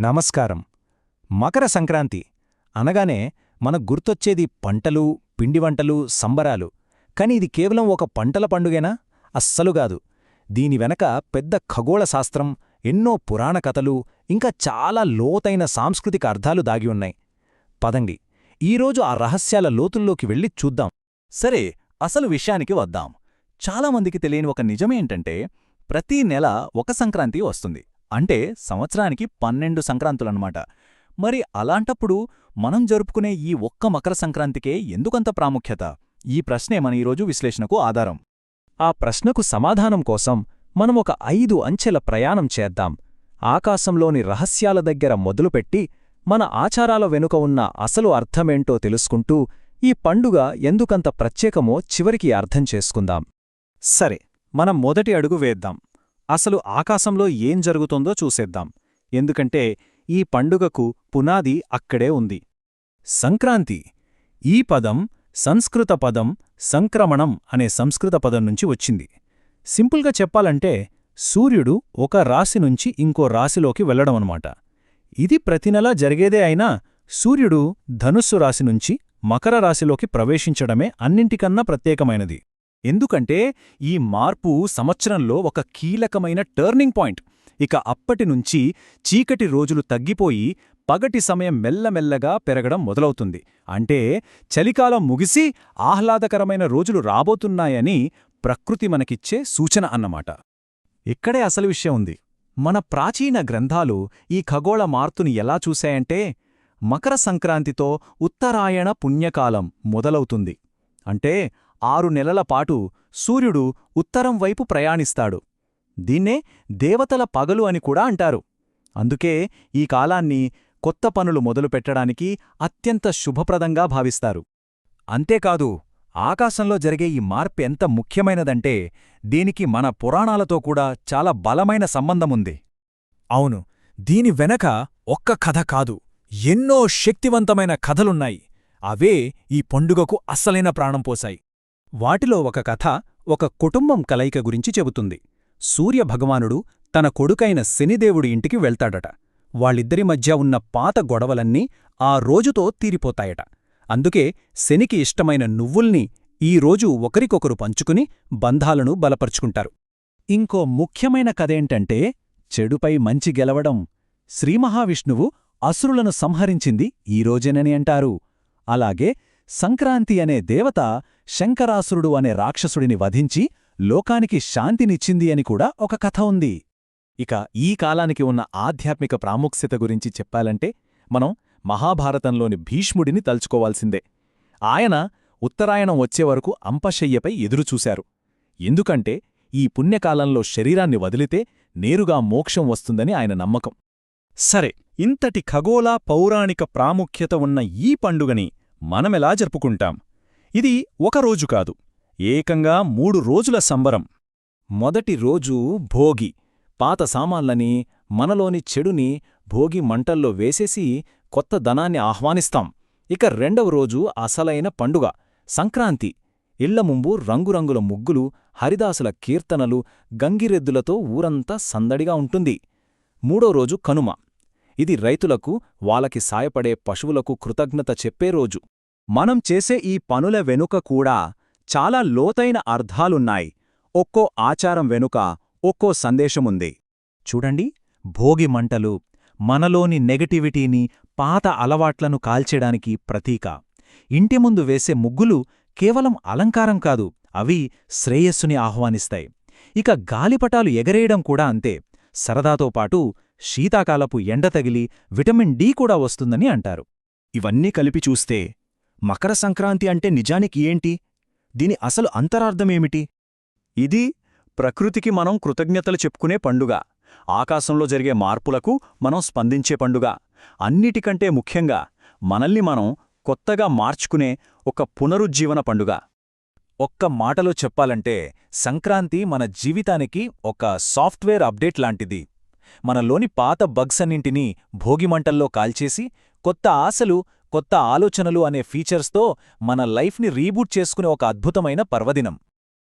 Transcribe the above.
నమస్కారం. మకర సంక్రాంతి అనగానే మనకు గుర్తొచ్చేది పంటలు పిండివంటలు సంబరాలు. కాని ఇది కేవలం ఒక పంటల పండుగేనా? అస్సలుగాదు దీని వెనక పెద్ద ఖగోళ శాస్త్రం ఎన్నో పురాణ కథలు ఇంకా చాలా లోతైన సాంస్కృతిక అర్థాలు దాగి ఉన్నాయి. పదండి. ఈరోజు ఆ రహస్యాల లోతుల్లోకి వెళ్ళి చూద్దాం. సరే అసలు విషయానికి వద్దాం. చాలామందికి తెలియని ఒక నిజమేంటంటే ప్రతి నెల ఒక సంక్రాంతి వస్తుంది. అంటే సంవత్సరానికి పన్నెండు సంక్రాంతులన్నమాట. మరి అలాంటప్పుడు మనం జరుపుకునే ఈ ఒక్క మకర సంక్రాంతికే ఎందుకంత ప్రాముఖ్యత? ఈ ప్రశ్నే మన ఈరోజు విశ్లేషణకు ఆధారం. ఆ ప్రశ్నకు సమాధానం కోసం మనం ఒక ఐదు అంచెల ప్రయాణం చేద్దాం. ఆకాశంలోని రహస్యాల దగ్గర మొదలుపెట్టి మన ఆచారాల వెనుక ఉన్న అసలు అర్థమేంటో తెలుసుకుంటూ ఈ పండుగ ఎందుకంత ప్రత్యేకమో చివరికి అర్థం చేసుకుందాం. సరే మనం మొదటి అడుగు వేద్దాం. అసలు ఆకాశంలో ఏం జరుగుతుందో చూసేద్దాం. ఎందుకంటే ఈ పండుగకు పునాది అక్కడే ఉంది. సంక్రాంతి. ఈ పదం సంస్కృత పదం సంక్రమణం అనే సంస్కృత పదం నుంచి వచ్చింది. సింపుల్గా చెప్పాలంటే సూర్యుడు ఒక రాశి నుంచి ఇంకో రాశిలోకి వెళ్ళడమనమాట ఇది ప్రతి నెలా జరిగేదే అయినా సూర్యుడు ధనుస్సు రాశి నుంచి మకర రాశిలోకి ప్రవేశించడమే అన్నింటికన్నా ప్రత్యేకమైనది. ఎందుకంటే ఈ మార్పు సంవత్సరంలో ఒక కీలకమైన టర్నింగ్ పాయింట్. ఇక అప్పటినుంచి చీకటి రోజులు తగ్గిపోయి పగటి సమయం మెల్లమెల్లగా పెరగడం మొదలవుతుంది. అంటే చలికాలం ముగిసి ఆహ్లాదకరమైన రోజులు రాబోతున్నాయని ప్రకృతి మనకిచ్చే సూచన అన్నమాట. ఇక్కడే అసలు విషయం ఉంది. మన ప్రాచీన గ్రంథాలు ఈ ఖగోళ మార్తుని ఎలా చూశాయంటే మకర సంక్రాంతితో ఉత్తరాయణ పుణ్యకాలం మొదలవుతుంది. అంటే ఆరు నెలల పాటు సూర్యుడు ఉత్తరం వైపు ప్రయాణిస్తాడు. దీన్నే దేవతల పగలు అని కూడా అంటారు. అందుకే ఈ కాలాన్ని కొత్త పనులు మొదలుపెట్టడానికి అత్యంత శుభప్రదంగా భావిస్తారు. అంతేకాదు ఆకాశంలో జరిగే ఈ మార్పు ఎంత ముఖ్యమైనదంటే దీనికి మన పురాణాలతో కూడా చాలా బలమైన సంబంధముంది. అవును దీని వెనక ఒక్క కథ కాదు ఎన్నో శక్తివంతమైన కథలున్నాయి. అవే ఈ పండుగకు అస్సలైన ప్రాణం పోశాయి. వాటిలో ఒక కథ ఒక కుటుంబం కలయిక గురించి చెబుతుంది. సూర్యభగవానుడు తన కొడుకైన శనిదేవుడి ఇంటికి వెళ్తాడట. వాళ్ళిద్దరి మధ్య ఉన్న పాత గొడవలన్నీ ఆ రోజుతో తీరిపోతాయట. అందుకే శనికి ఇష్టమైన నువ్వుల్ని ఈ రోజు ఒకరికొకరు పంచుకుని బంధాలను బలపరుచుకుంటారు. ఇంకో ముఖ్యమైన కథేంటంటే చెడుపై మంచి గెలవడం. శ్రీమహావిష్ణువు అసురులను సంహరించింది ఈ రోజేనని అంటారు. అలాగే సంక్రాంతి అనే దేవత శంకరాసురుడు అనే రాక్షసుడిని వధించి లోకానికి శాంతినిచ్చింది అని కూడా ఒక కథ ఉంది. ఇక ఈ కాలానికి ఉన్న ఆధ్యాత్మిక ప్రాముఖ్యత గురించి చెప్పాలంటే మనం మహాభారతంలోని భీష్ముడిని తలుచుకోవాల్సిందే. ఆయన ఉత్తరాయణం వచ్చే వరకు అంపశయ్యపై ఎదురుచూశారు. ఎందుకంటే ఈ పుణ్యకాలంలో శరీరాన్ని వదిలితే నేరుగా మోక్షం వస్తుందని ఆయన నమ్మకం. సరే ఇంతటి ఖగోళ పౌరాణిక ప్రాముఖ్యత ఉన్న ఈ పండుగని మనమెలా జరుపుకుంటాం? ఇది ఒకరోజు కాదు. ఏకంగా మూడు రోజుల సంబరం. మొదటి రోజు భోగి. పాత సామాన్లని మనలోని చెడుని భోగి మంటల్లో వేసేసి కొత్త ధనాన్ని ఆహ్వానిస్తాం. ఇక రెండవ రోజు అసలైన పండుగ. సంక్రాంతి. ఇళ్ళ ముంబు రంగురంగుల ముగ్గులు హరిదాసుల కీర్తనలు గంగిరెద్దులతో ఊరంతా సందడిగా ఉంటుంది. మూడో రోజు కనుమ. ఇది రైతులకు వాళ్ళకి సాయపడే పశువులకు కృతజ్ఞత చెప్పే రోజు. మనం చేసే ఈ పనుల వెనుక కూడా చాలా లోతైన అర్థాలున్నాయి. ఒక్కో ఆచారం వెనుక ఒక్కో సందేశముంది. చూడండి భోగి మంటలు మనలోని నెగటివిటీని పాత అలవాట్లను కాల్చెడానికి ప్రతీక. ఇంటి ముందు వేసే ముగ్గులు కేవలం అలంకారం కాదు అవి శ్రేయస్సుని ఆహ్వానిస్తాయి. ఇక గాలిపటాలు ఎగరేయడం కూడా అంతే. సరదాతో పాటు శీతాకాలపు ఎండ తగిలి విటమిన్ డి కూడా వస్తుందని అంటారు. ఇవన్నీ కలిపి చూస్తే మకర సంక్రాంతి అంటే నిజానికి ఏంటి? దీని అసలు అంతరార్థమేమిటి? ఇది ప్రకృతికి మనం కృతజ్ఞతలు చెప్పుకునే పండుగ. ఆకాశంలో జరిగే మార్పులకు మనం స్పందించే పండుగ. అన్నిటికంటే ముఖ్యంగా మనల్ని మనం కొత్తగా మార్చుకునే ఒక పునరుజ్జీవన పండుగ. ఒక్క మాటలో చెప్పాలంటే సంక్రాంతి మన జీవితానికి ఒక సాఫ్ట్వేర్ అప్డేట్ లాంటిది. మనలోని పాత బగ్స్ అన్నింటినీ భోగిమంటల్లో కాల్చేసి కొత్త ఆశలు కొత్త ఆలోచనలు అనే ఫీచర్స్తో మన లైఫ్ని రీబూట్ చేసుకునే ఒక అద్భుతమైన పర్వదినం.